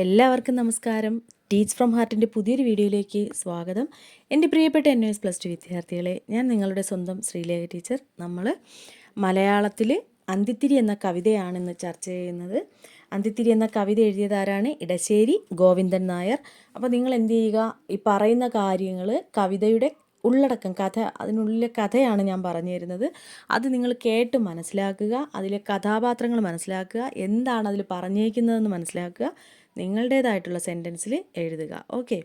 എല്ലാവർക്കും നമസ്കാരം. Teach from ഹാർട്ടിന്റെ പുതിയൊരു വീഡിയോയിലേക്ക് സ്വാഗതം. എന്റെ പ്രിയപ്പെട്ട എൻ എസ് പ്ലസ് ടു വിദ്യാർത്ഥികളെ ഞാൻ നിങ്ങളുടെ സ്വന്തം ശ്രീലേഖ ടീച്ചർ. നമ്മൾ മലയാളത്തിൽ അന്തിത്തിരി എന്ന കവിതയാണിന്ന് ചർച്ച ചെയ്യുന്നത്. അന്തിത്തിരി എന്ന കവിത എഴുതിയതാരാണ് ഇടശ്ശേരി ഗോവിന്ദൻ നായർ. അപ്പോൾ നിങ്ങൾ എന്ത് ചെയ്യുക? ഈ പറയുന്ന കാര്യങ്ങൾ കവിതയുടെ ഉള്ളടക്കം കഥ അതിനുള്ളിലെ കഥയാണ് ഞാൻ പറഞ്ഞു തരുന്നത്. അത് നിങ്ങൾ കേട്ട് മനസ്സിലാക്കുക അതിലെ കഥാപാത്രങ്ങൾ മനസ്സിലാക്കുക എന്താണ് അതിൽ പറഞ്ഞേക്കുന്നതെന്ന് മനസ്സിലാക്കുക. നിങ്ങളുടേതായിട്ടുള്ള സെന്റൻസിൽ എഴുതുക. ഓക്കെ.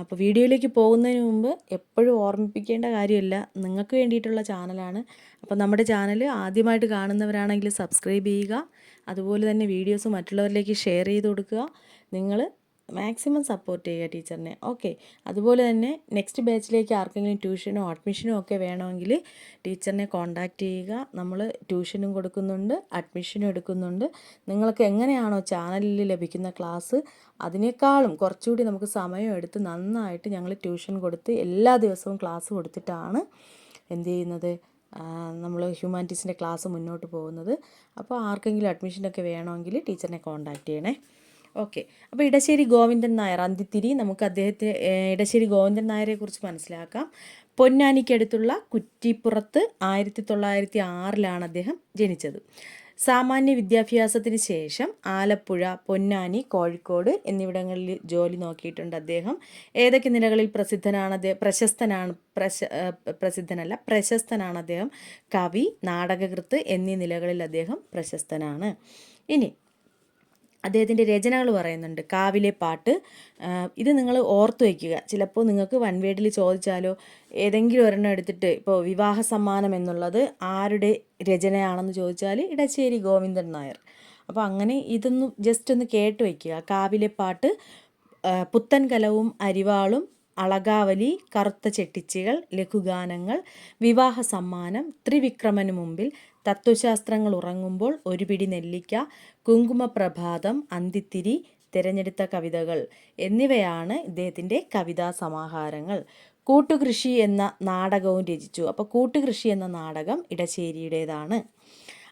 അപ്പോൾ വീഡിയോയിലേക്ക് പോകുന്നതിന് മുമ്പ് എപ്പോഴും ഓർമ്മിപ്പിക്കേണ്ട കാര്യമില്ല. നിങ്ങൾക്ക് വേണ്ടിയിട്ടുള്ള ചാനലാണ്. അപ്പോൾ നമ്മുടെ ചാനൽ ആദ്യമായിട്ട് കാണുന്നവരാണെങ്കിൽ സബ്സ്ക്രൈബ് ചെയ്യുക. അതുപോലെ തന്നെ വീഡിയോസ് മറ്റുള്ളവരിലേക്ക് ഷെയർ ചെയ്ത് കൊടുക്കുക. നിങ്ങൾ മാക്സിമം സപ്പോർട്ട് ചെയ്യുക ടീച്ചറിനെ. ഓക്കെ. അതുപോലെ തന്നെ നെക്സ്റ്റ് ബാച്ചിലേക്ക് ആർക്കെങ്കിലും ട്യൂഷനോ അഡ്മിഷനോ ഒക്കെ വേണമെങ്കിൽ ടീച്ചറിനെ കോൺടാക്റ്റ് ചെയ്യുക. നമ്മൾ ട്യൂഷനും കൊടുക്കുന്നുണ്ട് അഡ്മിഷനും എടുക്കുന്നുണ്ട്. നിങ്ങൾക്ക് എങ്ങനെയാണോ ചാനലിൽ ലഭിക്കുന്ന ക്ലാസ് അതിനേക്കാളും കുറച്ചുകൂടി നമുക്ക് സമയം എടുത്ത് നന്നായിട്ട് ഞങ്ങൾ ട്യൂഷൻ കൊടുത്ത് എല്ലാ ദിവസവും ക്ലാസ് കൊടുത്തിട്ടാണ് എന്ത് ചെയ്യുന്നത്? നമ്മൾ ഹ്യൂമാനിറ്റീസിന്റെ ക്ലാസ് മുന്നോട്ട് പോകുന്നത്. അപ്പോൾ ആർക്കെങ്കിലും അഡ്മിഷനൊക്കെ വേണമെങ്കിൽ ടീച്ചറിനെ കോൺടാക്റ്റ് ചെയ്യണേ. ഓക്കെ. അപ്പോൾ ഇടശ്ശേരി ഗോവിന്ദൻ നായർ അന്തിത്തിരി നമുക്ക് അദ്ദേഹത്തെ ഇടശ്ശേരി ഗോവിന്ദൻ നായരെ കുറിച്ച് മനസ്സിലാക്കാം. പൊന്നാനിക്കടുത്തുള്ള കുറ്റിപ്പുറത്ത് ആയിരത്തി തൊള്ളായിരത്തി ആറിലാണ് അദ്ദേഹം ജനിച്ചത്. സാമാന്യ വിദ്യാഭ്യാസത്തിന് ശേഷം ആലപ്പുഴ പൊന്നാനി കോഴിക്കോട് എന്നിവിടങ്ങളിൽ ജോലി നോക്കിയിട്ടുണ്ട് അദ്ദേഹം. ഏതൊക്കെ നിലകളിൽ പ്രസിദ്ധനാണ് അദ്ദേഹം പ്രശസ്തനാണ് പ്രശ പ്രസിദ്ധനല്ല പ്രശസ്തനാണ് അദ്ദേഹം? കവി നാടകകൃത്ത് എന്നീ നിലകളിൽ അദ്ദേഹം പ്രശസ്തനാണ്. ഇനി അദ്ദേഹത്തിന്റെ രചനകൾ പറയുന്നുണ്ട്. കാവിലെ പാട്ട്. ഇത് നിങ്ങൾ ഓർത്തു വയ്ക്കുക. ചിലപ്പോൾ നിങ്ങൾക്ക് വൺ വേഡിൽ ചോദിച്ചാലോ ഏതെങ്കിലും ഒരെണ്ണം എടുത്തിട്ട് ഇപ്പോൾ വിവാഹ സമ്മാനം എന്നുള്ളത് ആരുടെ രചനയാണെന്ന് ചോദിച്ചാൽ ഇടശ്ശേരി ഗോവിന്ദൻ നായർ. അപ്പോൾ അങ്ങനെ ഇതൊന്ന് ജസ്റ്റ് ഒന്ന് കേട്ട് വയ്ക്കുക. കാവിലെ പാട്ട് പുത്തൻ കലവും അരിവാളും അളകാവലി കറുത്ത ചെട്ടിച്ചികൾ ലഘുഗാനങ്ങൾ വിവാഹ സമ്മാനം ത്രിവിക്രമന് മുമ്പിൽ തത്വശാസ്ത്രങ്ങൾ ഉറങ്ങുമ്പോൾ ഒരു പിടി നെല്ലിക്ക കുങ്കുമപ്രഭാതം അന്തിത്തിരി തിരഞ്ഞെടുത്ത കവിതകൾ എന്നിവയാണ് ഇദ്ദേഹത്തിന്റെ കവിതാ സമാഹാരങ്ങൾ. കൂട്ടുകൃഷി എന്ന നാടകവും രചിച്ചു. അപ്പോൾ കൂട്ടുകൃഷി എന്ന നാടകം ഇടശ്ശേരിയുടേതാണ്.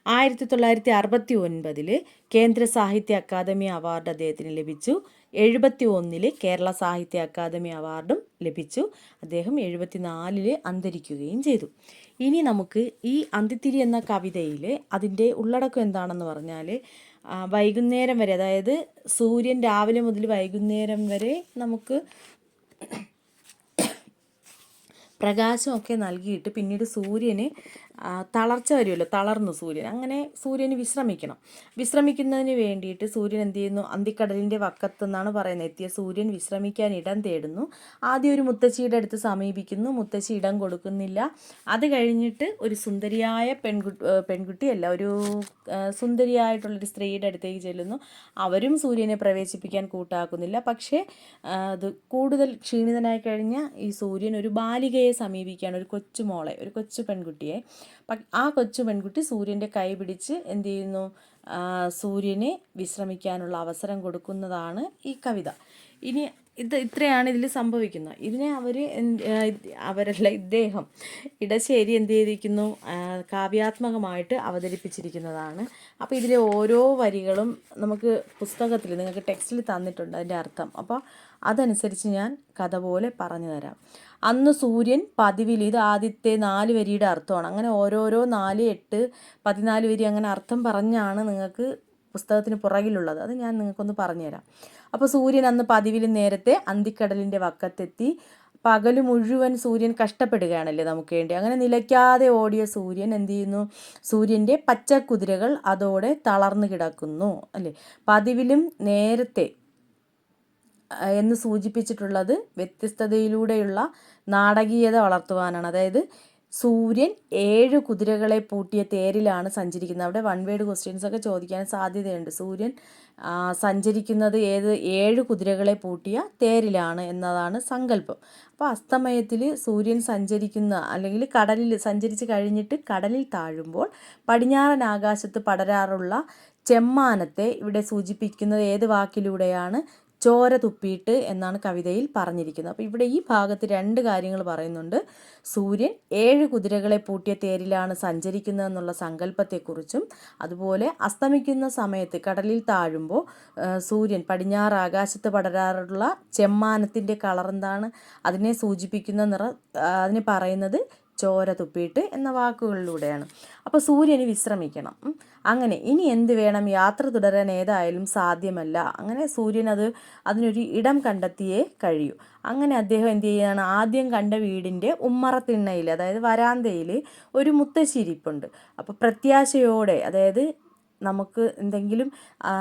ആയിരത്തി തൊള്ളായിരത്തി അറുപത്തി ഒൻപതിൽ കേന്ദ്ര സാഹിത്യ അക്കാദമി അവാർഡ് അദ്ദേഹത്തിന് ലഭിച്ചു. എഴുപത്തി ഒന്നിൽ കേരള സാഹിത്യ അക്കാദമി അവാർഡും ലഭിച്ചു. അദ്ദേഹം എഴുപത്തിനാലിൽ അന്തരിക്കുകയും ചെയ്തു. ഇനി നമുക്ക് ഈ അന്തിത്തിരി എന്ന കവിതയിൽ അതിന്റെ ഉള്ളടക്കം എന്താണെന്ന് പറഞ്ഞാൽ വൈകുന്നേരം വരെ അതായത് സൂര്യൻ രാവിലെ മുതൽ വൈകുന്നേരം വരെ നമുക്ക് പ്രകാശമൊക്കെ നൽകിയിട്ട് പിന്നീട് സൂര്യന് തളർച്ച വരുമല്ലോ തളർന്നു സൂര്യൻ. അങ്ങനെ സൂര്യന് വിശ്രമിക്കണം. വിശ്രമിക്കുന്നതിന് വേണ്ടിയിട്ട് സൂര്യൻ എന്ത് ചെയ്യുന്നു? അന്തിക്കടലിന്റെ വക്കത്ത് എന്നാണ് പറയുന്നത്. എത്തിയ സൂര്യൻ വിശ്രമിക്കാൻ ഇടം തേടുന്നു. ആദ്യം ഒരു മുത്തശ്ശിയുടെ അടുത്ത് സമീപിക്കുന്നു. മുത്തശ്ശി ഇടം കൊടുക്കുന്നില്ല. അത് കഴിഞ്ഞിട്ട് ഒരു സുന്ദരിയായ പെൺകുട്ടി പെൺകുട്ടിയല്ല ഒരു സുന്ദരിയായിട്ടുള്ളൊരു സ്ത്രീയുടെ അടുത്തേക്ക് ചെല്ലുന്നു. അവരും സൂര്യനെ പ്രവേശിപ്പിക്കാൻ കൂട്ടാക്കുന്നില്ല. പക്ഷേ അത് കൂടുതൽ ക്ഷീണിതനായി കഴിഞ്ഞ ഈ സൂര്യൻ ഒരു ബാലികയെ സമീപിക്കുകയാണ്. ഒരു കൊച്ചുമോളെ ഒരു കൊച്ചു പെൺകുട്ടിയെ. ആ കൊച്ചു പെൺകുട്ടി സൂര്യന്റെ കൈ പിടിച്ച് എന്ത് ചെയ്യുന്നു? സൂര്യനെ വിശ്രമിക്കാനുള്ള അവസരം കൊടുക്കുന്നതാണ് ഈ കവിത. ഇനി ഇത് ഇത്രയാണ് ഇതിൽ സംഭവിക്കുന്നത്. ഇതിനെ അവർ അവരല്ല ഇദ്ദേഹം ഇടശ്ശേരി എന്ത് ചെയ്തിരിക്കുന്നു? കാവ്യാത്മകമായിട്ട് അവതരിപ്പിച്ചിരിക്കുന്നതാണ്. അപ്പോൾ ഇതിലെ ഓരോ വരികളും നമുക്ക് പുസ്തകത്തിൽ നിങ്ങൾക്ക് ടെക്സ്റ്റിൽ തന്നിട്ടുണ്ട് അതിന്റെ അർത്ഥം. അപ്പോൾ അതനുസരിച്ച് ഞാൻ കഥ പോലെ പറഞ്ഞു തരാം. അന്ന് സൂര്യൻ പതിവിൽ ഇത് ആദ്യത്തെ നാല് വരിയുടെ അർത്ഥമാണ്. അങ്ങനെ ഓരോരോ നാല് എട്ട് പതിനാല് വരി അങ്ങനെ അർത്ഥം പറഞ്ഞാണ് നിങ്ങൾക്ക് പുസ്തകത്തിന് പുറകിലുള്ളത്. അത് ഞാൻ നിങ്ങൾക്കൊന്ന് പറഞ്ഞുതരാം. അപ്പോൾ സൂര്യൻ അന്ന് പതിവിൽ നേരത്തെ അന്തിക്കടലിന്റെ വക്കത്തെത്തി. പകൽ മുഴുവൻ സൂര്യൻ കഷ്ടപ്പെടുകയാണല്ലേ നമുക്ക് വേണ്ടി. അങ്ങനെ നിലയ്ക്കാതെ ഓടിയ സൂര്യൻ എന്ത് ചെയ്യുന്നു? സൂര്യന്റെ പച്ചക്കുതിരകൾ അതോടെ തളർന്നു കിടക്കുന്നു അല്ലേ? പതിവിലും നേരത്തെ എന്ന് സൂചിപ്പിച്ചിട്ടുള്ളത് വ്യത്യസ്തതയിലൂടെയുള്ള നാടകീയത വളർത്തുവാനാണ്. അതായത് സൂര്യൻ ഏഴ് കുതിരകളെ പൂട്ടിയ തേരിലാണ് സഞ്ചരിക്കുന്നത്. അവിടെ വൺ വേഡ് ക്വസ്റ്റ്യൻസ് ഒക്കെ ചോദിക്കാൻ സാധ്യതയുണ്ട്. സൂര്യൻ സഞ്ചരിക്കുന്നത് ഏത് ഏഴ് കുതിരകളെ പൂട്ടിയ തേരിലാണ് എന്നതാണ് സങ്കല്പം. അപ്പോൾ അസ്തമയത്തിൽ സൂര്യൻ സഞ്ചരിക്കുന്ന അല്ലെങ്കിൽ കടലിൽ സഞ്ചരിച്ച് കഴിഞ്ഞിട്ട് കടലിൽ താഴുമ്പോൾ പടിഞ്ഞാറൻ ആകാശത്ത് പടരാറുള്ള ചെമ്മാനത്തെ ഇവിടെ സൂചിപ്പിക്കുന്നത് ഏത് വാക്കിലൂടെയാണ്? ചോര തുപ്പിയിട്ട് എന്നാണ് കവിതയിൽ പറഞ്ഞിരിക്കുന്നത്. അപ്പോൾ ഇവിടെ ഈ ഭാഗത്ത് രണ്ട് കാര്യങ്ങൾ പറയുന്നുണ്ട്. സൂര്യൻ ഏഴ് കുതിരകളെ പൂട്ടിയ തേരിലാണ് സഞ്ചരിക്കുന്നതെന്നുള്ള സങ്കല്പത്തെക്കുറിച്ചും അതുപോലെ അസ്തമിക്കുന്ന സമയത്ത് കടലിൽ താഴുമ്പോൾ സൂര്യൻ പടിഞ്ഞാറ് ആകാശത്ത് പടരാറുള്ള ചെമ്മാനത്തിന്റെ കളർ എന്താണ്? അതിനെ സൂചിപ്പിക്കുന്ന നിറ അതിനെ പറയുന്നത് ചോര തുപ്പിയിട്ട് എന്ന വാക്കുകളിലൂടെയാണ്. അപ്പോൾ സൂര്യന് വിശ്രമിക്കണം. അങ്ങനെ ഇനി എന്ത് വേണം? യാത്ര തുടരാൻ ഏതായാലും സാധ്യമല്ല. അങ്ങനെ സൂര്യൻ അത് അതിനൊരു ഇടം കണ്ടെത്തിയേ കഴിയൂ. അങ്ങനെ അദ്ദേഹം എന്ത് ചെയ്യുകയാണ് ആദ്യം കണ്ട വീടിന്റെ ഉമ്മറത്തിണ്ണയിൽ അതായത് വരാന്തയിൽ ഒരു മുത്തശ്ശിരിപ്പുണ്ട്. അപ്പോൾ പ്രത്യാശയോടെ അതായത് നമുക്ക് എന്തെങ്കിലും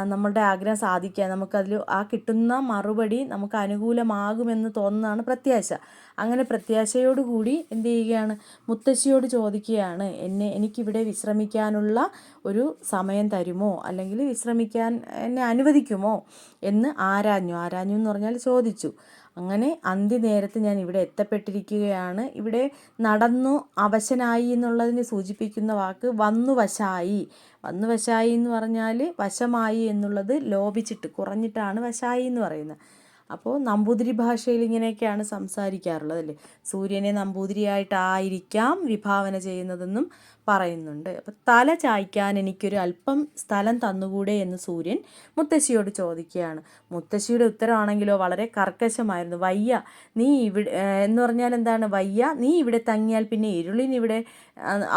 നമ്മളുടെ ആഗ്രഹം സാധിക്കാൻ നമുക്കതിൽ ആ കിട്ടുന്ന മറുപടി നമുക്ക് അനുകൂലമാകുമെന്ന് തോന്നുന്നതാണ് പ്രത്യാശ. അങ്ങനെ പ്രത്യാശയോടുകൂടി എന്ത് ചെയ്യുകയാണ്? മുത്തശ്ശിയോട് ചോദിക്കുകയാണ് എന്നെ എനിക്കിവിടെ വിശ്രമിക്കാനുള്ള ഒരു സമയം തരുമോ? അല്ലെങ്കിൽ വിശ്രമിക്കാൻ എന്നെ അനുവദിക്കുമോ? എന്ന് ആരാഞ്ഞു. ആരാഞ്ഞു എന്ന് പറഞ്ഞാൽ ചോദിച്ചു. അങ്ങനെ അന്ത്യനേരത്ത് ഞാൻ ഇവിടെ എത്തപ്പെട്ടിരിക്കുകയാണ്. ഇവിടെ നടന്നു അവശനായി എന്നുള്ളതിനെ സൂചിപ്പിക്കുന്ന വാക്ക് വന്നു വശായി വന്നു വശായി എന്ന് പറഞ്ഞാൽ വശമായി എന്നുള്ളത് ലോപിച്ചിട്ട് കുറഞ്ഞിട്ടാണ് വശായി എന്ന് പറയുന്നത്. അപ്പോൾ നമ്പൂതിരി ഭാഷയിൽ ഇങ്ങനെയൊക്കെയാണ് സംസാരിക്കാറുള്ളത് അല്ലേ സൂര്യനെ നമ്പൂതിരിയായിട്ടായിരിക്കാം വിഭാവന ചെയ്യുന്നതെന്നും പറയുന്നുണ്ട്. അപ്പോൾ തല ചായ്ക്കാൻ എനിക്കൊരു അല്പം സ്ഥലം തന്നുകൂടെ എന്ന് സൂര്യൻ മുത്തശ്ശിയോട് ചോദിക്കുകയാണ്. മുത്തശ്ശിയുടെ ഉത്തരമാണെങ്കിലോ വളരെ കർക്കശമായിരുന്നു. വയ്യ നീ ഇവിടെ എന്ന് പറഞ്ഞാൽ എന്താണ്? വയ്യ നീ ഇവിടെ തങ്ങിയാൽ പിന്നെ ഇരുളിനിവിടെ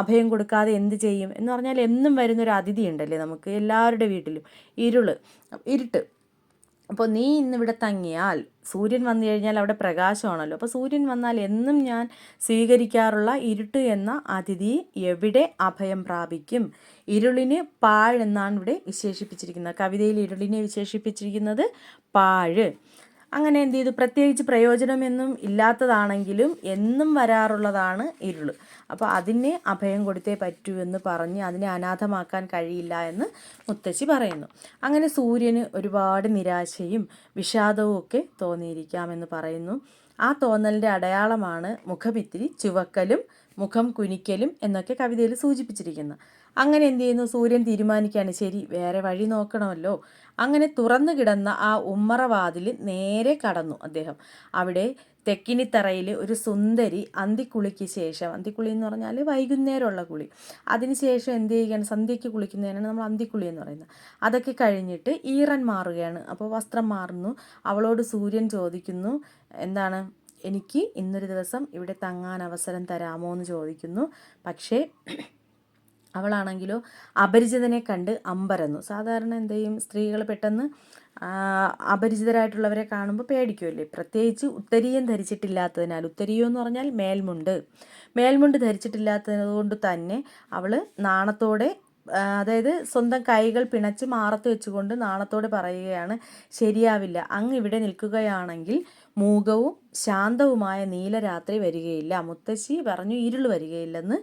അഭയം കൊടുക്കാതെ എന്ത് ചെയ്യും? എന്ന് പറഞ്ഞാൽ എന്നും വരുന്നൊരു അതിഥി ഉണ്ടല്ലേ നമുക്ക് എല്ലാവരുടെ വീട്ടിലും? ഇരുൾ. ഇരുട്ട്. അപ്പോൾ നീ ഇന്നിവിടെ തങ്ങിയാൽ സൂര്യൻ വന്നു കഴിഞ്ഞാൽ അവിടെ പ്രകാശമാണല്ലോ. അപ്പോൾ സൂര്യൻ വന്നാൽ എന്നും ഞാൻ സ്വീകരിക്കാറുള്ള ഇരുട്ട് എന്ന അതിഥി എവിടെ അഭയം പ്രാപിക്കും? ഇരുളിന് പാഴ് എന്നാണ് ഇവിടെ വിശേഷിപ്പിച്ചിരിക്കുന്നത്. കവിതയിൽ ഇരുളിനെ വിശേഷിപ്പിച്ചിരിക്കുന്നത് പാഴ്. അങ്ങനെ എന്ത് ചെയ്തു? പ്രത്യേകിച്ച് പ്രയോജനമൊന്നും ഇല്ലാത്തതാണെങ്കിലും എന്നും വരാറുള്ളതാണ് ഇരുൾ അപ്പോൾ അതിനെ അഭയം കൊടുത്തേ പറ്റൂ എന്ന് പറഞ്ഞ് അതിനെ അനാഥമാക്കാൻ കഴിയില്ല എന്ന് മുത്തശ്ശി പറയുന്നു. അങ്ങനെ സൂര്യന് ഒരുപാട് നിരാശയും വിഷാദവും ഒക്കെ തോന്നിയിരിക്കാമെന്ന് പറയുന്നു. ആ തോന്നലിന്റെ അടയാളമാണ് മുഖഭിത്തിരി ചുവക്കലും മുഖം കുനിക്കലും എന്നൊക്കെ കവിതയിൽ സൂചിപ്പിച്ചിരിക്കുന്നു. അങ്ങനെ എന്ത് ചെയ്യുന്നു? സൂര്യൻ തീരുമാനിക്കുകയാണ്. ശരി വേറെ വഴി നോക്കണമല്ലോ. അങ്ങനെ തുറന്നു കിടന്ന ആ ഉമ്മറവാതിൽ നേരെ കടന്നു അദ്ദേഹം. അവിടെ തെക്കിനിത്തറയിൽ ഒരു സുന്ദരി അന്തിക്കുളിക്ക് ശേഷം അന്തിക്കുളി എന്ന് പറഞ്ഞാൽ വൈകുന്നേരമുള്ള കുളി. അതിനുശേഷം എന്ത് ചെയ്യുകയാണ്? സന്ധ്യയ്ക്ക് കുളിക്കുന്നതിനാണ് നമ്മൾ അന്തിക്കുളി എന്ന് പറയുന്നത്. അതൊക്കെ കഴിഞ്ഞിട്ട് ഈറൻ മാറുകയാണ്. അപ്പോൾ വസ്ത്രം മാറുന്നു. അവളോട് സൂര്യൻ ചോദിക്കുന്നു എന്താണ്? എനിക്ക് ഇന്നൊരു ദിവസം ഇവിടെ തങ്ങാൻ അവസരം തരാമോ? എന്ന് ചോദിക്കുന്നു. പക്ഷേ അവളാണെങ്കിലോ അപരിചിതനെ കണ്ട് അമ്പരന്നു. സാധാരണ എന്ത് ചെയ്യും? സ്ത്രീകൾ പെട്ടെന്ന് അപരിചിതരായിട്ടുള്ളവരെ കാണുമ്പോൾ പേടിക്കുമല്ലേ പ്രത്യേകിച്ച് ഉത്തരീയം ധരിച്ചിട്ടില്ലാത്തതിനാൽ. ഉത്തരീയം എന്ന് പറഞ്ഞാൽ മേൽമുണ്ട്. മേൽമുണ്ട് ധരിച്ചിട്ടില്ലാത്തതുകൊണ്ട് തന്നെ അവൾ നാണത്തോടെ അതായത് സ്വന്തം കൈകൾ പിണച്ച് മാറത്ത് വെച്ചുകൊണ്ട് നാണത്തോടെ പറയുകയാണ് ശരിയാവില്ല. അങ്ങ് ഇവിടെ നിൽക്കുകയാണെങ്കിൽ മൂകവും ശാന്തവുമായ നീലരാത്രി വരികയില്ല. മുത്തശ്ശി പറഞ്ഞു ഇരുൾ വരികയില്ലെന്ന്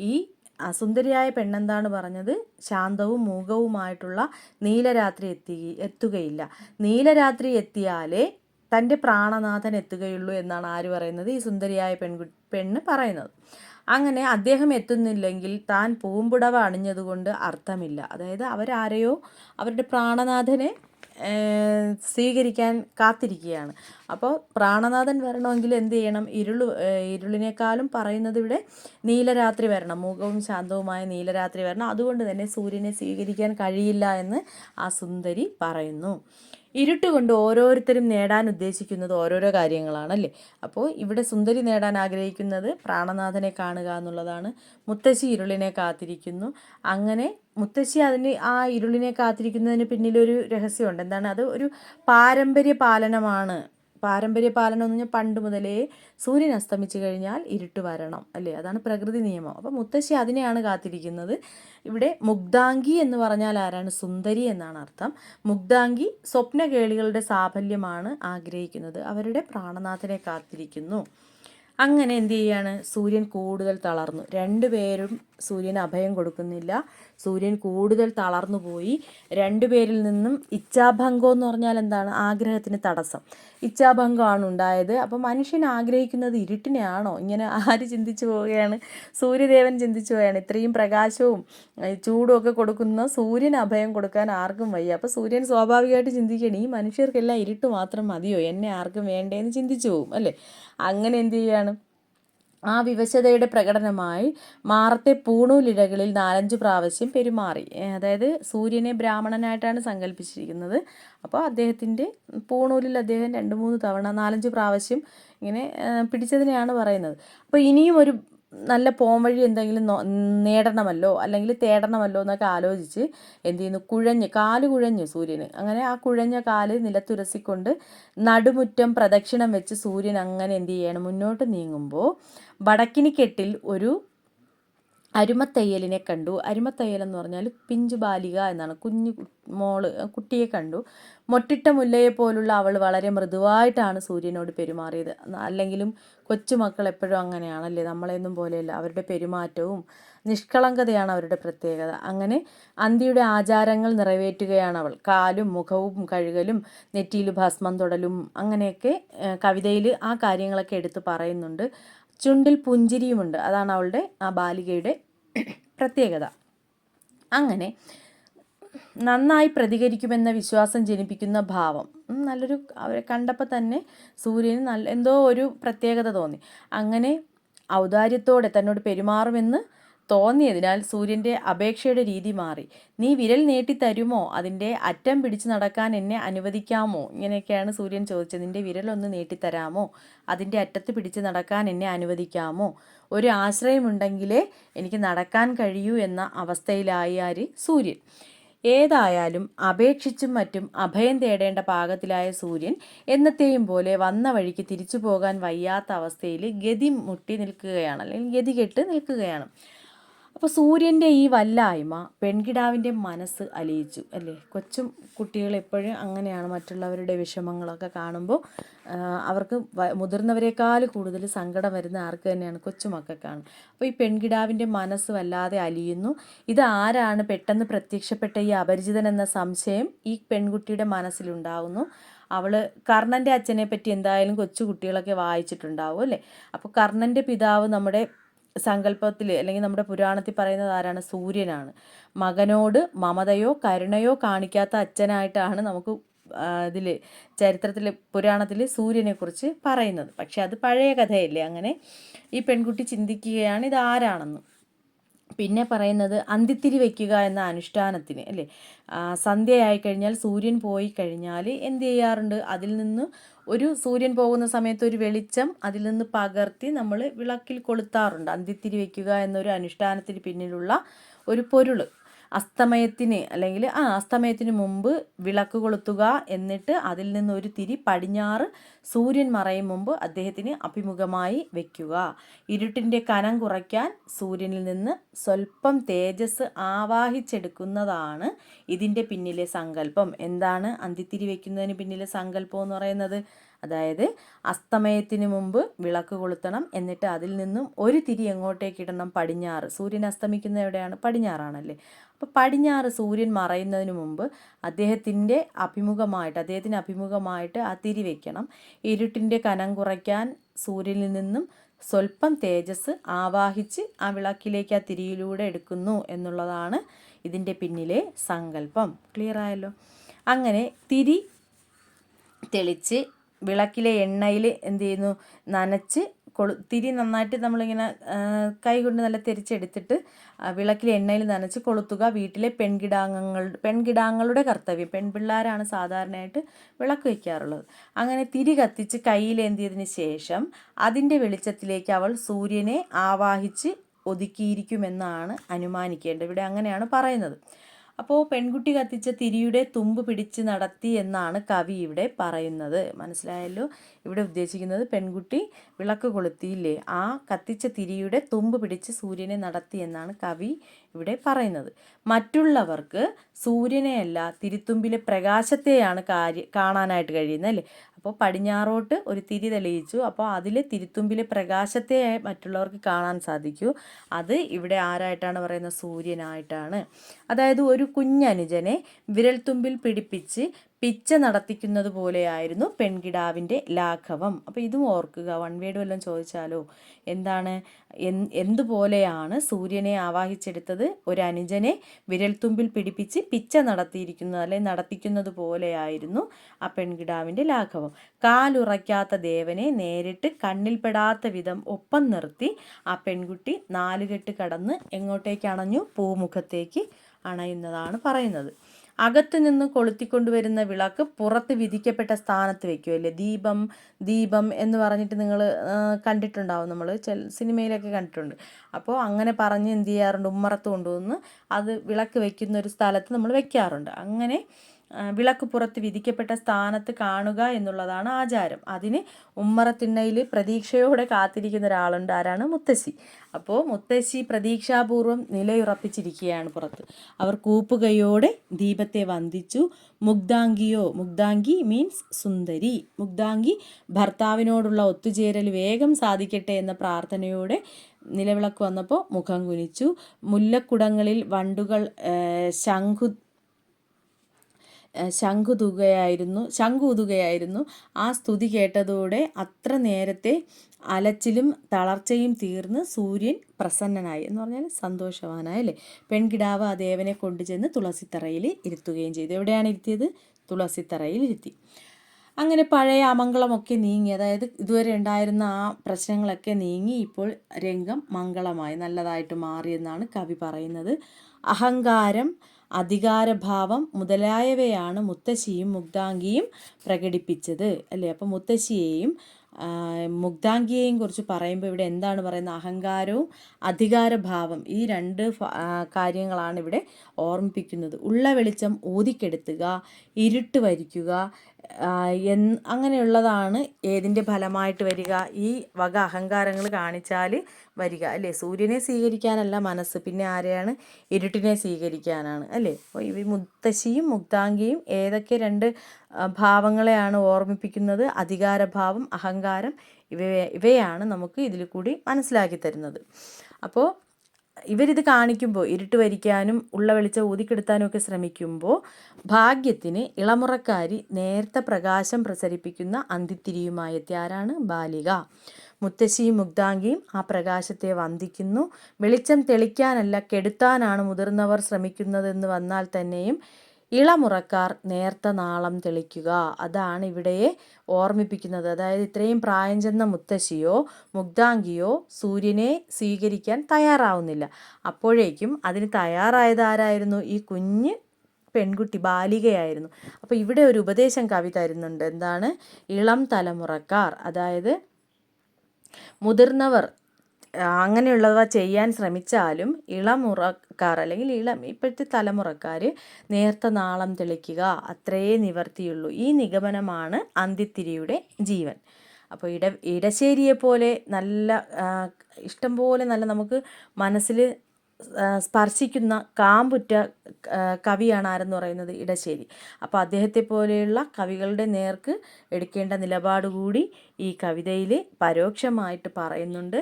ഈ അസുന്ദരിയായ പെണ്ണെന്താണ് പറഞ്ഞത്? ശാന്തവും മൂകവുമായിട്ടുള്ള നീലരാത്രി എത്തി എത്തുകയില്ല. നീലരാത്രി എത്തിയാലേ തന്റെ പ്രാണനാഥൻ എത്തുകയുള്ളൂ എന്നാണ് ആര് പറയുന്നത്? ഈ സുന്ദരിയായ പെൺകു പെണ്ണ് പറയുന്നത്. അങ്ങനെ അദ്ദേഹം എത്തുന്നില്ലെങ്കിൽ താൻ പൂമ്പുടവ അണിഞ്ഞതുകൊണ്ട് അർത്ഥമില്ല. അതായത് അവരാരെയോ? അവരുടെ പ്രാണനാഥനെ സ്വീകരിക്കാൻ കാത്തിരിക്കുകയാണ്. അപ്പോൾ പ്രാണനാഥൻ വരണമെങ്കിൽ എന്ത് ചെയ്യണം? ഏഹ്, ഇരുളിനേക്കാളും പറയുന്നത് ഇവിടെ നീലരാത്രി വരണം. മൂകവും ശാന്തവുമായ നീലരാത്രി വരണം. അതുകൊണ്ട് തന്നെ സൂര്യനെ സ്വീകരിക്കാൻ കഴിയില്ല എന്ന് ആ സുന്ദരി പറയുന്നു. ഇരുട്ട് കൊണ്ട് ഓരോരുത്തരും നേടാൻ ഉദ്ദേശിക്കുന്നത് ഓരോരോ കാര്യങ്ങളാണല്ലേ? അപ്പോൾ ഇവിടെ സുന്ദരി നേടാൻ ആഗ്രഹിക്കുന്നത് പ്രാണനാഥനെ കാണുക എന്നുള്ളതാണ്. മുത്തശ്ശി ഇരുളിനെ കാത്തിരിക്കുന്നു. അങ്ങനെ മുത്തശ്ശി അതിന് ആ ഇരുളിനെ കാത്തിരിക്കുന്നതിന് പിന്നിലൊരു രഹസ്യമുണ്ട്. എന്താണ്? അത് ഒരു പാരമ്പര്യ പാലനമാണ്. പാരമ്പര്യ പാലനം എന്ന് പറഞ്ഞാൽ പണ്ട് മുതലേ സൂര്യൻ അസ്തമിച്ചു കഴിഞ്ഞാൽ ഇരുട്ട് വരണം അല്ലേ? അതാണ് പ്രകൃതി നിയമം. അപ്പോൾ മുത്തശ്ശി അതിനെയാണ് കാത്തിരിക്കുന്നത്. ഇവിടെ മുഗ്ധാംഗി എന്ന് പറഞ്ഞാൽ ആരാണ്? സുന്ദരി എന്നാണ് അർത്ഥം. മുഗ്ധാംഗി സ്വപ്നകേളികളുടെ സാഫല്യമാണ് ആഗ്രഹിക്കുന്നത്. അവരുടെ പ്രാണനാഥനെ കാത്തിരിക്കുന്നു. അങ്ങനെ എന്ത് ചെയ്യാണ്? സൂര്യൻ കൂടുതൽ തളർന്നു. രണ്ടുപേരും സൂര്യന് അഭയം കൊടുക്കുന്നില്ല. സൂര്യൻ കൂടുതൽ തളർന്നു പോയി. രണ്ടുപേരിൽ നിന്നും ഇച്ഛാഭംഗം എന്ന് പറഞ്ഞാൽ എന്താണ്? ആഗ്രഹത്തിന് തടസ്സം. ഇച്ഛാഭംഗമാണ് ഉണ്ടായത്. അപ്പോൾ മനുഷ്യൻ ആഗ്രഹിക്കുന്നത് ഇരുട്ടിനെയാണോ? ഇങ്ങനെ ആര് ചിന്തിച്ചു പോവുകയാണ്? സൂര്യദേവൻ ചിന്തിച്ചു പോവുകയാണ്. ഇത്രയും പ്രകാശവും ചൂടും ഒക്കെ കൊടുക്കുന്ന സൂര്യൻ അഭയം കൊടുക്കാൻ ആർക്കും വയ്യ. അപ്പോൾ സൂര്യൻ സ്വാഭാവികമായിട്ട് ചിന്തിക്കുകയാണ് ഈ മനുഷ്യർക്കെല്ലാം ഇരുട്ട് മാത്രം മതിയോ? എന്നെ ആർക്കും വേണ്ടേന്ന് ചിന്തിച്ചു പോകും അല്ലേ? അങ്ങനെ എന്ത് ചെയ്യാണ് ആ വിവശതയുടെ പ്രകടനമായി മാറത്തെ പൂണൂലിഴകളിൽ നാലഞ്ച് പ്രാവശ്യം പെരുമാറി. അതായത് സൂര്യനെ ബ്രാഹ്മണനായിട്ടാണ് സങ്കല്പിച്ചിരിക്കുന്നത്. അപ്പോൾ അദ്ദേഹത്തിന്റെ പൂണൂലിൽ അദ്ദേഹം രണ്ട് മൂന്ന് തവണ നാലഞ്ച് പ്രാവശ്യം ഇങ്ങനെ പിടിച്ചതിനെയാണ് പറയുന്നത്. അപ്പോൾ ഇനിയും ഒരു നല്ല പോംവഴി എന്തെങ്കിലും നേടണമല്ലോ അല്ലെങ്കിൽ തേടണമല്ലോ എന്നൊക്കെ ആലോചിച്ച് എന്ത് ചെയ്യുന്നു കുഴഞ്ഞ് കാൽ കുഴഞ്ഞു സൂര്യന്. അങ്ങനെ ആ കുഴഞ്ഞ കാൽ നിലത്തുരസിക്കൊണ്ട് നടുമുറ്റം പ്രദക്ഷിണം വെച്ച് സൂര്യൻ അങ്ങനെ എന്ത് ചെയ്യണം മുന്നോട്ട് നീങ്ങുമ്പോൾ വടക്കിനിക്കെട്ടിൽ ഒരു അരുമത്തയ്യലിനെ കണ്ടു. അരുമത്തയ്യൽ എന്ന് പറഞ്ഞാൽ പിഞ്ചു ബാലിക എന്നാണ്. കുഞ്ഞു മോൾ കുട്ടിയെ കണ്ടു. മൊട്ടിട്ട മുല്ലയെ പോലുള്ള അവൾ വളരെ മൃദുവായിട്ടാണ് സൂര്യനോട് പെരുമാറിയത്. അല്ലെങ്കിലും കൊച്ചുമക്കൾ എപ്പോഴും അങ്ങനെയാണല്ലേ? നമ്മളെയൊന്നും പോലെയല്ല. അവരുടെ പെരുമാറ്റവും നിഷ്കളങ്കതയാണ് അവരുടെ പ്രത്യേകത. അങ്ങനെ അന്തിയുടെ ആചാരങ്ങൾ നിറവേറ്റുകയാണ് അവൾ. കാലും മുഖവും കഴുകലും നെറ്റിയിൽ ഭസ്മം തൊടലും അങ്ങനെയൊക്കെ കവിതയിൽ ആ കാര്യങ്ങളൊക്കെ എടുത്ത് പറയുന്നുണ്ട്. ചുണ്ടിൽ പുഞ്ചിരിയുമുണ്ട്. അതാണ് അവളുടെ ആ ബാലികയുടെ പ്രത്യേകത. അങ്ങനെ നന്നായി പ്രതികരിക്കുമെന്ന വിശ്വാസം ജനിപ്പിക്കുന്ന ഭാവം. നല്ലൊരു അവരെ കണ്ടപ്പോൾ തന്നെ സൂര്യന് നല്ല എന്തോ ഒരു പ്രത്യേകത തോന്നി. അങ്ങനെ ഔദാര്യത്തോടെ തന്നോട് പെരുമാറുമെന്ന് തോന്നിയതിനാൽ സൂര്യന്റെ അപേക്ഷയുടെ രീതി മാറി. നീ വിരൽ നീട്ടി തരുമോ? അതിന്റെ അറ്റം പിടിച്ചു നടക്കാൻ എന്നെ അനുവദിക്കാമോ? ഇങ്ങനെയൊക്കെയാണ് സൂര്യൻ ചോദിച്ചത്. നിന്റെ വിരലൊന്ന് നീട്ടിത്തരാമോ അതിന്റെ അറ്റത്ത് പിടിച്ച് നടക്കാൻ എന്നെ അനുവദിക്കാമോ? ഒരു ആശ്രയമുണ്ടെങ്കിലേ എനിക്ക് നടക്കാൻ കഴിയൂ എന്ന അവസ്ഥയിലായി സൂര്യൻ. ഏതായാലും അപേക്ഷിച്ചും മറ്റും അഭയം തേടേണ്ട പാകത്തിലായ സൂര്യൻ എന്നത്തെയും പോലെ വന്ന വഴിക്ക് തിരിച്ചു പോകാൻ വയ്യാത്ത അവസ്ഥയിൽ ഗതി മുട്ടി നിൽക്കുകയാണ്. അല്ലെങ്കിൽ ഗതി കെട്ട് നിൽക്കുകയാണ്. അപ്പോൾ സൂര്യന്റെ ഈ വല്ലായ്മ പെൺകിടാവിന്റെ മനസ്സ് അലിയിച്ചു അല്ലേ? കൊച്ചും കുട്ടികൾ എപ്പോഴും അങ്ങനെയാണ് മറ്റുള്ളവരുടെ വിഷമങ്ങളൊക്കെ കാണുമ്പോൾ അവർക്ക് മുതിർന്നവരെക്കാൾ കൂടുതൽ സങ്കടം വരുന്ന ആർക്ക് തന്നെയാണ് കൊച്ചുമക്കൾക്കാണ് അപ്പോൾ ഈ പെൺകിടാവിന്റെ മനസ്സ് വല്ലാതെ അലിയുന്നു. ഇത് ആരാണ് പെട്ടെന്ന് പ്രത്യക്ഷപ്പെട്ട ഈ അപരിചിതൻ എന്ന സംശയം ഈ പെൺകുട്ടിയുടെ മനസ്സിലുണ്ടാകുന്നു അവൾ കർണന്റെ അച്ഛനെ പറ്റി എന്തായാലും കൊച്ചു കുട്ടികളൊക്കെ വായിച്ചിട്ടുണ്ടാവും അല്ലേ? അപ്പോൾ കർണന്റെ പിതാവ് നമ്മുടെ സങ്കല്പത്തിൽ അല്ലെങ്കിൽ നമ്മുടെ പുരാണത്തിൽ പറയുന്നത് ആരാണ്? സൂര്യനാണ്. മകനോട് മമതയോ കരുണയോ കാണിക്കാത്ത അച്ഛനായിട്ടാണ് നമുക്ക് ഇതിൽ ചരിത്രത്തിൽ പുരാണത്തിൽ സൂര്യനെക്കുറിച്ച് പറയുന്നത്. പക്ഷെ അത് പഴയ കഥയല്ലേ? അങ്ങനെ ഈ പെൺകുട്ടി ചിന്തിക്കുകയാണ് ഇത് ആരാണെന്ന്. പിന്നെ പറയുന്നത് അന്തിത്തിരി വയ്ക്കുക എന്ന അനുഷ്ഠാനത്തിന് അല്ലേ? സന്ധ്യയായി കഴിഞ്ഞാൽ സൂര്യൻ പോയി കഴിഞ്ഞാൽ എന്ത് ചെയ്യാറുണ്ട്? അതിൽ നിന്ന് ഒരു സൂര്യൻ പോകുന്ന സമയത്ത് ഒരു വെളിച്ചം അതിൽ നിന്ന് പകർത്തി നമ്മൾ വിളക്കിൽ കൊളുത്താറുണ്ട്. അന്തിത്തിരി വയ്ക്കുക എന്നൊരു അനുഷ്ഠാനത്തിന് പിന്നിലുള്ള ഒരു പൊരുൾ. അസ്തമയത്തിന് അല്ലെങ്കിൽ ആ അസ്തമയത്തിന് മുമ്പ് വിളക്ക് കൊളുത്തുക എന്നിട്ട് അതിൽ നിന്ന് ഒരു തിരി പടിഞ്ഞാറ് സൂര്യൻ മറയും മുമ്പ് അദ്ദേഹത്തിന് അഭിമുഖമായി വയ്ക്കുക ഇരുട്ടിന്റെ കനം കുറയ്ക്കാൻ സൂര്യനിൽ നിന്ന് സ്വല്പം തേജസ് ആവാഹിച്ചെടുക്കുന്നതാണ് ഇതിന്റെ പിന്നിലെ സങ്കല്പം. എന്താണ് അന്തിത്തിരി വയ്ക്കുന്നതിന് പിന്നിലെ സങ്കല്പം എന്ന് പറയുന്നത്? അതായത് അസ്തമയത്തിന് മുമ്പ് വിളക്ക് കൊളുത്തണം എന്നിട്ട് അതിൽ നിന്നും ഒരു തിരി എങ്ങോട്ടേക്ക് ഇടണം? പടിഞ്ഞാറ്. സൂര്യൻ അസ്തമിക്കുന്ന എവിടെയാണ്? പടിഞ്ഞാറാണല്ലേ. അപ്പോൾ പടിഞ്ഞാറ് സൂര്യൻ മറയുന്നതിന് മുമ്പ് അദ്ദേഹത്തിന്റെ അഭിമുഖമായിട്ട് അദ്ദേഹത്തിന് അഭിമുഖമായിട്ട് ആ തിരി വയ്ക്കണം ഇരുട്ടിന്റെ കനം കുറയ്ക്കാൻ സൂര്യനിൽ നിന്നും സ്വല്പം തേജസ് ആവാഹിച്ച് ആ വിളക്കിലേക്ക് ആ തിരിയിലൂടെ എടുക്കുന്നു എന്നുള്ളതാണ് ഇതിന്റെ പിന്നിലെ സങ്കല്പം. ക്ലിയർ ആയല്ലോ? അങ്ങനെ തിരി തെളിച്ച് വിളക്കിലെ എണ്ണയിൽ എന്ത് ചെയ്യുന്നു? നനച്ച് കൊളു തിരി നന്നായിട്ട് നമ്മളിങ്ങനെ കൈ കൊണ്ട് നല്ല തിരിച്ചെടുത്തിട്ട് വിളക്കിൽ എണ്ണയിൽ നനച്ച് കൊളുത്തുക. വീട്ടിലെ പെൺകിടാങ്ങൾ പെൺകിടാങ്ങളുടെ കർത്തവ്യം. പെൺപിള്ളേരാണ് സാധാരണയായിട്ട് വിളക്ക് വയ്ക്കാറുള്ളത്. അങ്ങനെ തിരി കത്തിച്ച് കയ്യിലേന്തിയതിന് ശേഷം അതിന്റെ വെളിച്ചത്തിലേക്ക് അവൾ സൂര്യനെ ആവാഹിച്ച് ഒതുക്കിയിരിക്കുമെന്നാണ് അനുമാനിക്കേണ്ടത്. ഇവിടെ അങ്ങനെയാണ് പറയുന്നത്. അപ്പോൾ പെൺകുട്ടി കത്തിച്ച തിരിയുടെ തുമ്പ് പിടിച്ച് നടത്തി എന്നാണ് കവി ഇവിടെ പറയുന്നത്. മനസ്സിലായല്ലോ? ഇവിടെ ഉദ്ദേശിക്കുന്നത് പെൺകുട്ടി വിളക്ക് കൊളുത്തിയില്ലേ? ആ കത്തിച്ച തിരിയുടെ തുമ്പ് പിടിച്ച് സൂര്യനെ നടത്തി എന്നാണ് കവി ഇവിടെ പറയുന്നത്. മറ്റുള്ളവർക്ക് സൂര്യനെയല്ല തിരിത്തുമ്പിലെ പ്രകാശത്തെയാണ് കാര്യ കാണാനായിട്ട് കഴിയുന്നത് അല്ലേ? അപ്പോൾ പടിഞ്ഞാറോട്ട് ഒരു തിരി തെളിയിച്ചു. അപ്പോൾ അതിൽ തിരുത്തുമ്പിലെ പ്രകാശത്തെ മറ്റുള്ളവർക്ക് കാണാൻ സാധിക്കൂ. അത് ഇവിടെ ആരായിട്ടാണ് പറയുന്നത്? സൂര്യനായിട്ടാണ്. അതായത് ഒരു കുഞ്ഞനുജനെ വിരൽത്തുമ്പിൽ പിടിപ്പിച്ച് പിച്ച നടത്തിക്കുന്നത് പോലെയായിരുന്നു പെൺകിടാവിന്റെ ലാഘവം. അപ്പോൾ ഇതും ഓർക്കുക വൺ വേഡ് വല്ലതും ചോദിച്ചാലോ? എന്താണ് എന്തുപോലെയാണ് സൂര്യനെ ആവാഹിച്ചെടുത്തത്? ഒരു അനുജനെ വിരൽത്തുമ്പിൽ പിടിപ്പിച്ച് പിച്ച നടത്തിയിരിക്കുന്നത് അല്ലെ നടത്തിക്കുന്നത് പോലെയായിരുന്നു ആ പെൺകിടാവിന്റെ ലാഘവം. കാലുറയ്ക്കാത്ത ദേവനെ നേരിട്ട് കണ്ണിൽപ്പെടാത്ത വിധം ഒപ്പം നിർത്തി ആ പെൺകുട്ടി നാലുകെട്ട് കടന്ന് എങ്ങോട്ടേക്ക് അണഞ്ഞു? പൂമുഖത്തേക്ക് അണയുന്നതാണ് പറയുന്നത്. അകത്തു നിന്ന് കൊളുത്തിക്കൊണ്ടുവരുന്ന വിളക്ക് പുറത്ത് വിധിക്കപ്പെട്ട സ്ഥാനത്ത് വെക്കുമല്ലേ ദീപം ദീപം എന്ന് പറഞ്ഞിട്ട് നിങ്ങൾ കണ്ടിട്ടുണ്ടാവും. നമ്മൾ സിനിമയിലൊക്കെ കണ്ടിട്ടുണ്ട്. അപ്പോൾ അങ്ങനെ പറഞ്ഞ് എന്ത് ചെയ്യാറുണ്ട്? ഉമ്മറത്ത് കൊണ്ടുവന്ന് അത് വിളക്ക് വെക്കുന്ന ഒരു സ്ഥലത്ത് നമ്മൾ വെക്കാറുണ്ട്. അങ്ങനെ വിളക്ക് പുറത്ത് വിധിക്കപ്പെട്ട സ്ഥാനത്ത് കാണുക എന്നുള്ളതാണ് ആചാരം. അതിന് ഉമ്മറത്തിണ്ണയിൽ പ്രതീക്ഷയോടെ കാത്തിരിക്കുന്ന ഒരാളുണ്ട് ആരാണ്? മുത്തശ്ശി. അപ്പോൾ മുത്തശ്ശി പ്രതീക്ഷാപൂർവം നിലയുറപ്പിച്ചിരിക്കുകയാണ് പുറത്ത്. അവർ കൂപ്പുകയോടെ ദീപത്തെ വന്ദിച്ചു. മുഗ്ധാങ്കിയോ മുഗ്ധാങ്കി മീൻസ് സുന്ദരി. മുഗ്ധാങ്കി ഭർത്താവിനോടുള്ള ഒത്തുചേരൽ വേഗം സാധിക്കട്ടെ എന്ന പ്രാർത്ഥനയോടെ നിലവിളക്ക് വന്നപ്പോൾ മുഖം കുനിച്ചു. മുല്ലക്കുടങ്ങളിൽ വണ്ടുകൾ ശംഖു ശംഖുതുകയായിരുന്നു ശംഖുതുകയായിരുന്നു. ആ സ്തുതി കേട്ടതോടെ അത്ര നേരത്തെ അലച്ചിലും തളർച്ചയും തീർന്ന് സൂര്യൻ പ്രസന്നനായി. എന്ന് പറഞ്ഞാൽ സന്തോഷവാനായി അല്ലേ? പെൺകിടാവ് ആ ദേവനെ കൊണ്ടുചെന്ന് തുളസിത്തറയിൽ ഇരുത്തുകയും ചെയ്തു. എവിടെയാണ് ഇരുത്തിയത്? തുളസിത്തറയിൽ ഇരുത്തി അങ്ങനെ പഴയ അമംഗളമൊക്കെ നീങ്ങി അതായത് ഇതുവരെ ഉണ്ടായിരുന്ന ആ പ്രശ്നങ്ങളൊക്കെ നീങ്ങി ഇപ്പോൾ രംഗം മംഗളമായി നല്ലതായിട്ട് മാറിയെന്നാണ് കവി പറയുന്നത്. അഹങ്കാരം അധികാരഭാവം മുതലായവയാണ് മുത്തശ്ശിയും മുഗ്ധാംഗിയും പ്രകടിപ്പിച്ചത് അല്ലേ? അപ്പം മുത്തശ്ശിയെയും മുഗ്ധാംഗിയെയും കുറിച്ച് പറയുമ്പോൾ ഇവിടെ എന്താണ് പറയുന്നത്? അഹങ്കാരവും അധികാരഭാവം ഈ രണ്ട് കാര്യങ്ങളാണ് ഇവിടെ ഓർമ്മിപ്പിക്കുന്നത്. ഉള്ള വെളിച്ചം ഊതിക്കെടുത്തുക ഇരുട്ട് വരിക്കുക എൻ അങ്ങനെയുള്ളതാണ് ഏതിന്റെ ഫലമായിട്ട് വരിക. ഈ വക അഹങ്കാരങ്ങൾ കാണിച്ചാൽ വരിക അല്ലേ? സൂര്യനെ സ്വീകരിക്കാനല്ല മനസ്സ് പിന്നെ ആരെയാണ്? ഇരുട്ടിനെ സ്വീകരിക്കാനാണ് അല്ലേ? അപ്പോൾ ഈ മുത്തശ്ശിയും മുക്താംഗിയും ഏതൊക്കെ രണ്ട് ഭാവങ്ങളെയാണ് ഓർമ്മിപ്പിക്കുന്നത്? അധികാരഭാവം അഹങ്കാരം ഇവയെ ഇവയാണ് നമുക്ക് ഇതിൽ കൂടി മനസ്സിലാക്കി തരുന്നത്. അപ്പോൾ ഇവരിത് കാണിക്കുമ്പോൾ ഇരുട്ട് വരിക്കാനും ഉള്ള വെളിച്ചം ഊതിക്കെടുത്താനും ഒക്കെ ശ്രമിക്കുമ്പോൾ ഭാഗ്യത്തിന് ഇളമുറക്കാരി നേർത്ത പ്രകാശം പ്രസരിപ്പിക്കുന്ന അന്തിത്തിരിയുമായി എത്തിയ ആരാണ്? ബാലിക. മുത്തശ്ശിയും മുഗ്ധാംഗിയും ആ പ്രകാശത്തെ വന്ദിക്കുന്നു. വെളിച്ചം തെളിക്കാനല്ല കെടുത്താനാണ് മുതിർന്നവർ ശ്രമിക്കുന്നതെന്ന് വന്നാൽ തന്നെയും ഇളമുറക്കാർ നേർത്ത നാളം തെളിക്കുക. അതാണ് ഇവിടെ ഓർമ്മിപ്പിക്കുന്നത്. അതായത് ഇത്രയും പ്രായം ചെന്ന മുത്തശ്ശിയോ മുഗ്ധാംഗിയോ സൂര്യനെ സ്വീകരിക്കാൻ തയ്യാറാവുന്നില്ല. അപ്പോഴേക്കും അതിന് തയ്യാറായത് ആരായിരുന്നു ഈ കുഞ്ഞ് പെൺകുട്ടി ബാലികയായിരുന്നു. അപ്പോൾ ഇവിടെ ഒരു ഉപദേശം കവി തരുന്നുണ്ട്. എന്താണ്? ഇളം തലമുറക്കാർ. അതായത് മുതിർന്നവർ അങ്ങനെയുള്ളവ ചെയ്യാൻ ശ്രമിച്ചാലും ഇളമുറക്കാർ അല്ലെങ്കിൽ ഇളം ഇപ്പോഴത്തെ തലമുറക്കാർ നേർത്ത നാളം തെളിക്കുക അത്രയേ നിവർത്തിയുള്ളൂ. ഈ നിഗമനമാണ് അന്തിത്തിരിയുടെ ജീവൻ. അപ്പോൾ ഇട ഇടശ്ശേരിയെ പോലെ നല്ല ഇഷ്ടം പോലെ നല്ല നമുക്ക് മനസ്സിൽ സ്പർശിക്കുന്ന കാമ്പുറ്റ കവിയാണ് ആരെന്ന് പറയുന്നത് ഇടശ്ശേരി. അപ്പോൾ അദ്ദേഹത്തെ പോലെയുള്ള കവികളുടെ നേർക്ക് എടുക്കേണ്ട നിലപാട് കൂടി ഈ കവിതയിൽ പരോക്ഷമായിട്ട് പറയുന്നുണ്ട്.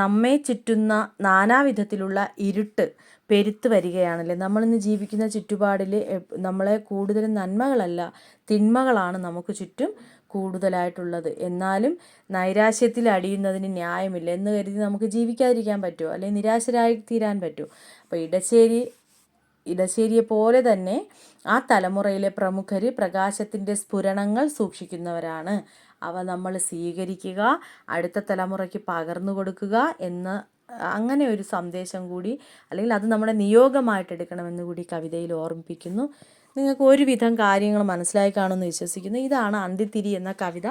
നമ്മെ ചുറ്റുന്ന നാനാവിധത്തിലുള്ള ഇരുട്ട് പെരുത്ത് വരികയാണല്ലേ? നമ്മളിന്ന് ജീവിക്കുന്ന ചുറ്റുപാടിൽ നമ്മളെ കൂടുതലും നന്മകളല്ല തിന്മകളാണ് നമുക്ക് ചുറ്റും കൂടുതലായിട്ടുള്ളത്. എന്നാലും നൈരാശ്യത്തിൽ അടിയുന്നതിന് ന്യായമില്ല എന്ന് കരുതി നമുക്ക് ജീവിക്കാതിരിക്കാൻ പറ്റുമോ? അല്ലെങ്കിൽ നിരാശരായി തീരാൻ പറ്റുമോ അപ്പോൾ ഇടശ്ശേരി ഇടശ്ശേരിയെ പോലെ തന്നെ ആ തലമുറയിലെ പ്രമുഖർ പ്രകാശത്തിന്റെ സ്ഫുരണങ്ങൾ സൂക്ഷിക്കുന്നവരാണ്. അവ നമ്മൾ സ്വീകരിക്കുക അടുത്ത തലമുറയ്ക്ക് പകർന്നു കൊടുക്കുക എന്ന് അങ്ങനെ ഒരു സന്ദേശം കൂടി അല്ലെങ്കിൽ അത് നമ്മുടെ നിയോഗമായിട്ട് എടുക്കണമെന്ന് കൂടി കവിതയിൽ ഓർമ്മിപ്പിക്കുന്നു. നിങ്ങൾക്ക് ഒരുവിധം കാര്യങ്ങൾ മനസ്സിലായി കാണുമെന്ന് വിശ്വസിക്കുന്നു. ഇതാണ് അന്തിത്തിരി എന്ന കവിത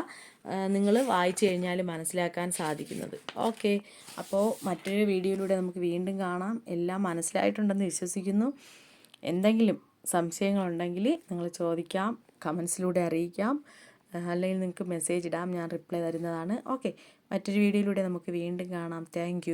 നിങ്ങൾ വായിച്ചു കഴിഞ്ഞാൽ മനസ്സിലാക്കാൻ സാധിക്കുന്നത്. ഓക്കെ. അപ്പോൾ മറ്റൊരു വീഡിയോയിലൂടെ നമുക്ക് വീണ്ടും കാണാം. എല്ലാം മനസ്സിലായിട്ടുണ്ടെന്ന് വിശ്വസിക്കുന്നു. എന്തെങ്കിലും സംശയങ്ങളുണ്ടെങ്കിൽ നിങ്ങൾ ചോദിക്കാം കമൻസിലൂടെ അറിയിക്കാം അല്ലെങ്കിൽ നിങ്ങൾക്ക് മെസ്സേജ് ഇടാം ഞാൻ റിപ്ലൈ തരുന്നതാണ്. ഓക്കെ. മറ്റൊരു വീഡിയോയിലൂടെ നമുക്ക് വീണ്ടും കാണാം. താങ്ക്